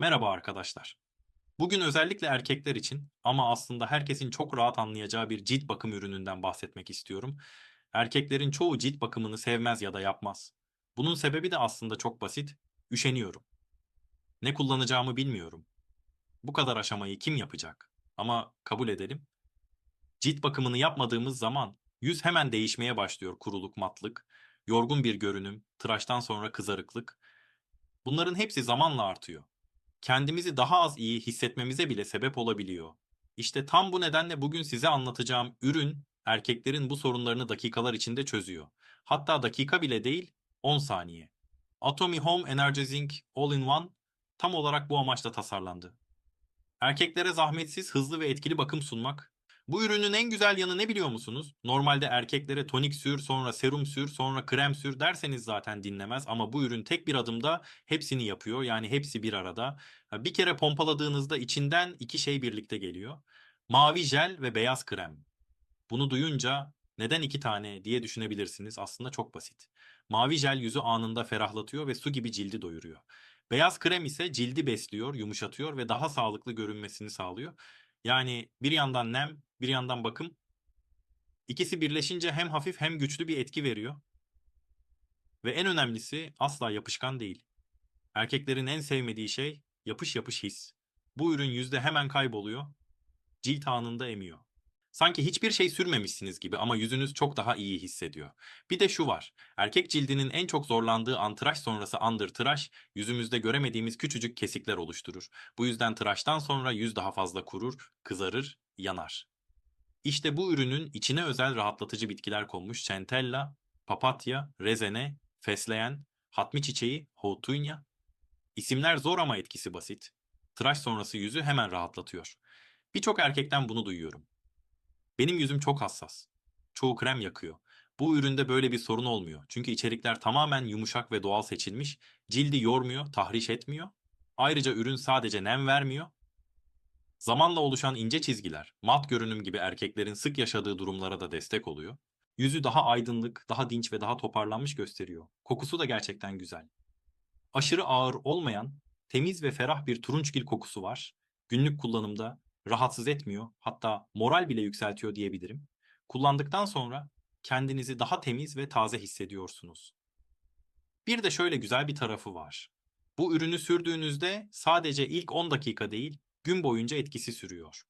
Merhaba arkadaşlar. Bugün özellikle erkekler için ama aslında herkesin çok rahat anlayacağı bir cilt bakım ürününden bahsetmek istiyorum. Erkeklerin çoğu cilt bakımını sevmez ya da yapmaz. Bunun sebebi de aslında çok basit. Üşeniyorum. Ne kullanacağımı bilmiyorum. Bu kadar aşamayı kim yapacak? Ama kabul edelim. Cilt bakımını yapmadığımız zaman yüz hemen değişmeye başlıyor kuruluk, matlık, yorgun bir görünüm, tıraştan sonra kızarıklık. Bunların hepsi zamanla artıyor kendimizi daha az iyi hissetmemize bile sebep olabiliyor. İşte tam bu nedenle bugün size anlatacağım ürün erkeklerin bu sorunlarını dakikalar içinde çözüyor. Hatta dakika bile değil, 10 saniye. Atomy Home Energizing All-in-One tam olarak bu amaçla tasarlandı. Erkeklere zahmetsiz, hızlı ve etkili bakım sunmak. Bu ürünün en güzel yanı ne biliyor musunuz? Normalde erkeklere tonik sür, sonra serum sür, sonra krem sür derseniz zaten dinlemez ama bu ürün tek bir adımda hepsini yapıyor. Yani hepsi bir arada. Bir kere pompaladığınızda içinden iki şey birlikte geliyor. Mavi jel ve beyaz krem. Bunu duyunca neden iki tane diye düşünebilirsiniz. Aslında çok basit. Mavi jel yüzü anında ferahlatıyor ve su gibi cildi doyuruyor. Beyaz krem ise cildi besliyor, yumuşatıyor ve daha sağlıklı görünmesini sağlıyor. Yani bir yandan nem, bir yandan bakım. İkisi birleşince hem hafif hem güçlü bir etki veriyor. Ve en önemlisi asla yapışkan değil. Erkeklerin en sevmediği şey yapış yapış his. Bu ürün yüzde hemen kayboluyor, cilt anında emiyor. Sanki hiçbir şey sürmemişsiniz gibi ama yüzünüz çok daha iyi hissediyor. Bir de şu var. Erkek cildinin en çok zorlandığı an tıraş sonrası andır tıraş, yüzümüzde göremediğimiz küçücük kesikler oluşturur. Bu yüzden tıraştan sonra yüz daha fazla kurur, kızarır, yanar. İşte bu ürünün içine özel rahatlatıcı bitkiler konmuş centella, papatya, rezene, fesleğen, hatmi çiçeği, houtunya. İsimler zor ama etkisi basit. Tıraş sonrası yüzü hemen rahatlatıyor. Birçok erkekten bunu duyuyorum. Benim yüzüm çok hassas. Çoğu krem yakıyor. Bu üründe böyle bir sorun olmuyor. Çünkü içerikler tamamen yumuşak ve doğal seçilmiş. Cildi yormuyor, tahriş etmiyor. Ayrıca ürün sadece nem vermiyor. Zamanla oluşan ince çizgiler, mat görünüm gibi erkeklerin sık yaşadığı durumlara da destek oluyor. Yüzü daha aydınlık, daha dinç ve daha toparlanmış gösteriyor. Kokusu da gerçekten güzel. Aşırı ağır olmayan, temiz ve ferah bir turunçgil kokusu var. Günlük kullanımda rahatsız etmiyor, hatta moral bile yükseltiyor diyebilirim. Kullandıktan sonra kendinizi daha temiz ve taze hissediyorsunuz. Bir de şöyle güzel bir tarafı var. Bu ürünü sürdüğünüzde sadece ilk 10 dakika değil, gün boyunca etkisi sürüyor.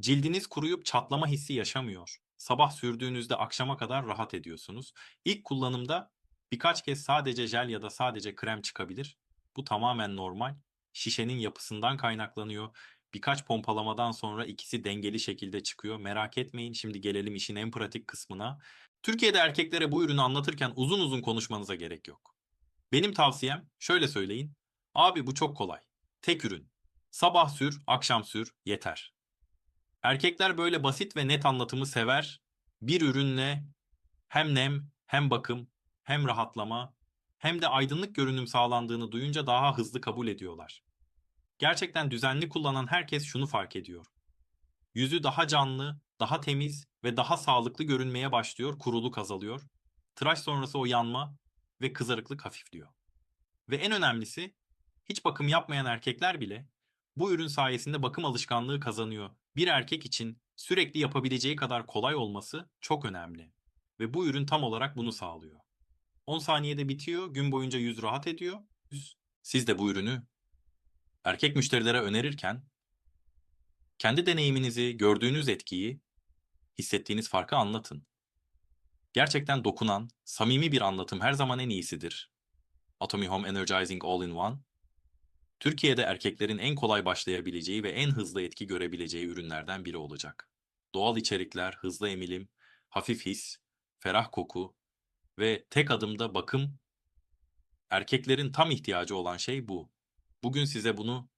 Cildiniz kuruyup çatlama hissi yaşamıyor. Sabah sürdüğünüzde akşama kadar rahat ediyorsunuz. İlk kullanımda birkaç kez sadece jel ya da sadece krem çıkabilir. Bu tamamen normal. Şişenin yapısından kaynaklanıyor. Birkaç pompalamadan sonra ikisi dengeli şekilde çıkıyor. Merak etmeyin şimdi gelelim işin en pratik kısmına. Türkiye'de erkeklere bu ürünü anlatırken uzun uzun konuşmanıza gerek yok. Benim tavsiyem şöyle söyleyin. Abi bu çok kolay. Tek ürün. Sabah sür, akşam sür, yeter. Erkekler böyle basit ve net anlatımı sever. Bir ürünle hem nem, hem bakım, hem rahatlama, hem de aydınlık görünüm sağlandığını duyunca daha hızlı kabul ediyorlar. Gerçekten düzenli kullanan herkes şunu fark ediyor. Yüzü daha canlı, daha temiz ve daha sağlıklı görünmeye başlıyor, kuruluk azalıyor. Tıraş sonrası o yanma ve kızarıklık hafifliyor. Ve en önemlisi, hiç bakım yapmayan erkekler bile bu ürün sayesinde bakım alışkanlığı kazanıyor. Bir erkek için sürekli yapabileceği kadar kolay olması çok önemli. Ve bu ürün tam olarak bunu sağlıyor. 10 saniyede bitiyor, gün boyunca yüz rahat ediyor. Siz de bu ürünü erkek müşterilere önerirken kendi deneyiminizi, gördüğünüz etkiyi, hissettiğiniz farkı anlatın. Gerçekten dokunan, samimi bir anlatım her zaman en iyisidir. Atomy Home Energizing All-in-One, Türkiye'de erkeklerin en kolay başlayabileceği ve en hızlı etki görebileceği ürünlerden biri olacak. Doğal içerikler, hızlı emilim, hafif his, ferah koku ve tek adımda bakım, erkeklerin tam ihtiyacı olan şey bu. Bugün size bunu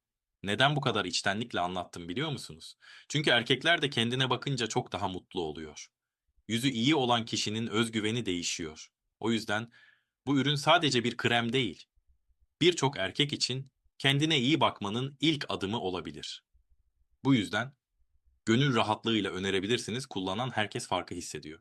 neden bu kadar içtenlikle anlattım biliyor musunuz? Çünkü erkekler de kendine bakınca çok daha mutlu oluyor. Yüzü iyi olan kişinin özgüveni değişiyor. O yüzden bu ürün sadece bir krem değil. Birçok erkek için kendine iyi bakmanın ilk adımı olabilir. Bu yüzden gönül rahatlığıyla önerebilirsiniz, kullanan herkes farkı hissediyor.